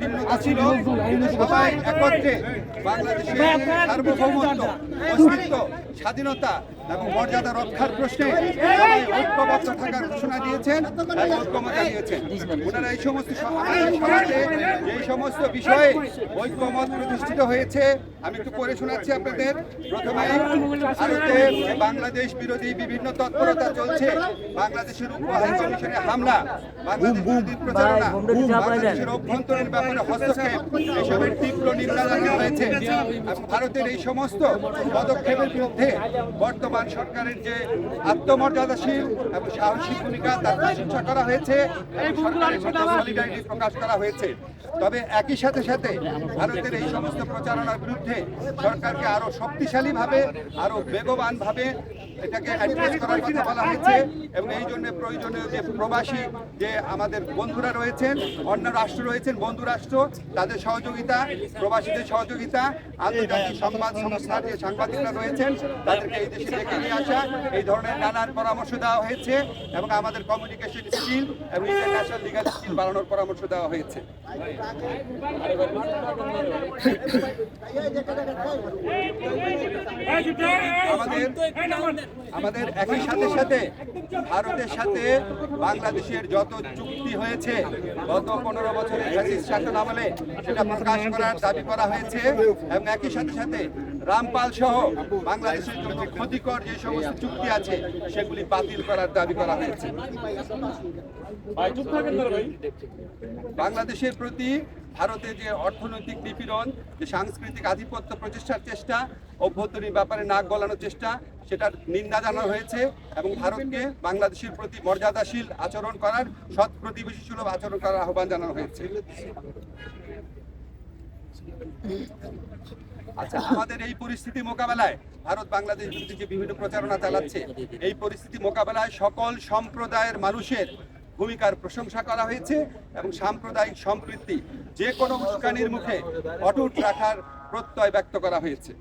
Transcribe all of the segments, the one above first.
কিন্তু সবাই একত্রে বাংলাদেশের সার্বভৌমত্ব অস্তিত্ব স্বাধীনতা এবং মর্যাদা রক্ষার প্রশ্নে ঐক্যবদ্ধ থাকার ঘোষণা দিয়েছেন ঐক্যমত দিয়েছেন ওনারা এই সমস্ত সমাজে এই সমস্ত বিষয়ে ঐক্যমত প্রতিষ্ঠিত হয়েছে। আমি একটু পড়ে শোনাচ্ছি আপনাদের। প্রথমে ভারতে বাংলাদেশ বিরোধী বিভিন্ন তৎপরতা চলছে। বাংলাদেশের উপ হাই কমিশনে হামলা বাংলাদেশ বিরোধী প্রচারণা বাংলাদেশের অভ্যন্তরীণ ব্যাপারে হস্তক্ষেপ এসবের তীব্র নিন্দা জানানো হয়েছে। ভারতের এই সমস্ত পদক্ষেপের বিরুদ্ধে বর্তমান সরকারের যে আত্মমর্যাদাশীল এবং সাহসী ভূমিকা, তার প্রশংসা করা হয়েছে প্রকাশ করা হয়েছে। তবে একই সাথে সাথে ভারতের এই সমস্ত প্রচারণার বিরুদ্ধে সরকারকে আরও শক্তিশালীভাবে, আরও বেগবানভাবে এটাকে অ্যাড্রেস করার কথা বলা হয়েছে এবং এই জন্য প্রয়োজনীয় যে প্রবাসী, যে আমাদের বন্ধুরা রয়েছেন, অন্য রাষ্ট্র রয়েছেন বন্ধু রাষ্ট্র, তাদের সহযোগিতা, প্রবাসীদের সহযোগিতা, আন্তর্জাতিক সংবাদ সংস্থার যে সাংবাদিকরা রয়েছেন, তাদেরকে এই দেশে ডেকে নিয়ে আসা, এই ধরনের নানান পরামর্শ দেওয়া হয়েছে এবং আমাদের কমিউনিকেশন স্কিল এবং ইন্টারন্যাশনাল লিগাল স্কিল বাড়ানোর পরামর্শ দেওয়া হয়েছে। আমাদের একই সাথে সাথে ভারতের সাথে বাংলাদেশের যত চুক্তি হয়েছে, গত পনেরো বছরের ফ্যাসিস্ট আমলে সেটা প্রকাশ করার দাবি করা হয়েছে এবং একই সাথে সাথে রামপাল সহ বাংলাদেশের জন্য ক্ষতিকর যে সমস্ত চুক্তি আছে সেগুলি বাতিল করার দাবি করা হয়েছে। বাংলাদেশের প্রতি ভারতের যে অর্থনৈতিক নিপীড়ন যে সাংস্কৃতিক আধিপত্য প্রচেষ্টার চেষ্টা অভ্যন্তরীণ ব্যাপারে নাক গলানোর চেষ্টা সেটার নিন্দা জানানো হয়েছে এবং ভারতকে বাংলাদেশের প্রতি মর্যাদাশীল আচরণ করার সৎ প্রতিবেশী সুলভ আচরণ করার আহ্বান জানানো হয়েছে। আচ্ছা আমাদের এই পরিস্থিতি মোকাবেলায় ভারত বাংলাদেশ বিরুদ্ধে যে বিভিন্ন প্রচারণা চালাচ্ছে, এই পরিস্থিতি মোকাবেলায় সকল সম্প্রদায়ের মানুষের ভূমিকার প্রশংসা করা হয়েছে এবং সাম্প্রদায়িক সম্প্রীতি যে কোনো উস্কানির মুখে অটুট রাখার প্রত্যয় ব্যক্ত করা হয়েছে।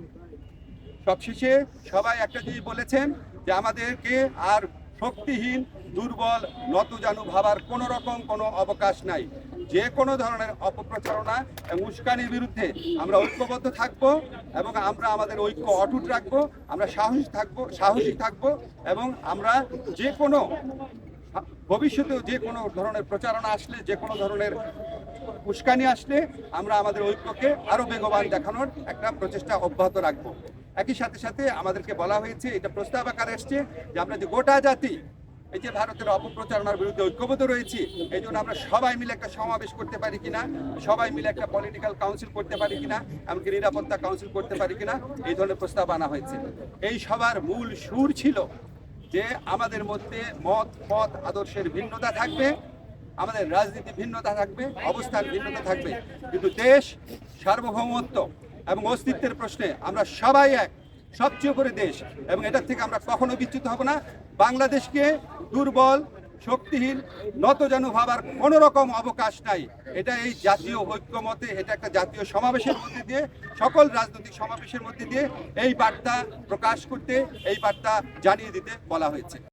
সবশেষে সবাই একটা জিনিস বলেছেন যে আমাদেরকে আর শক্তিহীন, দুর্বল নতজানু ভাবার কোনো রকম কোনো অবকাশ নাই। যে কোনো ধরনের অপপ্রচারণা এবং উস্কানির বিরুদ্ধে আমরা ঐক্যবদ্ধ থাকব এবং আমরা আমাদের ঐক্য অটুট রাখব, আমরা সাহসী থাকব সাহসী থাকব এবং আমরা যে কোনো ভবিষ্যতেও যে কোনো ধরনের প্রচারণা আসলে, যে কোনো ধরনের উস্কানি আসলে আমরা আমাদের ঐক্যকে আরও বেগবান দেখানোর একটা প্রচেষ্টা অব্যাহত রাখব। একই সাথে সাথে আমাদেরকে বলা হয়েছে, এটা প্রস্তাব আকার এসছে যে আমরা যে গোটা জাতি, এই যে ভারতের অপপ্রচারণার বিরুদ্ধে ঐক্যবদ্ধ রয়েছি, এই জন্য আমরা সবাই মিলে একটা সমাবেশ করতে পারি কিনা, সবাই মিলে একটা পলিটিক্যাল কাউন্সিল করতে পারি কিনা, এমনকি নিরাপত্তা কাউন্সিল করতে পারি কিনা, এই ধরনের প্রস্তাব আনা হয়েছে। এই সবার মূল সুর ছিল যে আমাদের মধ্যে মত, পথ, আদর্শের ভিন্নতা থাকবে, আমাদের রাজনীতি ভিন্নতা থাকবে অবস্থান ভিন্নতা থাকবে। কিন্তু দেশ সার্বভৌমত্ব এবং অস্তিত্বের প্রশ্নে আমরা সবাই এক, সবচেয়ে উপরে দেশ। এবং এটার থেকে আমরা কখনো বিচ্যুত হব না। বাংলাদেশকে দুর্বল, শক্তিহীন, নতজানু ভাবার কোনো রকম অবকাশ নাই। এটা এই জাতীয় ঐক্যমতে, এটা একটা জাতীয় সমাবেশের মধ্যে দিয়ে, সকল রাজনৈতিক সমাবেশের মধ্যে দিয়ে এই বার্তা প্রকাশ করতে, এই বার্তা জানিয়ে দিতে বলা হয়েছে।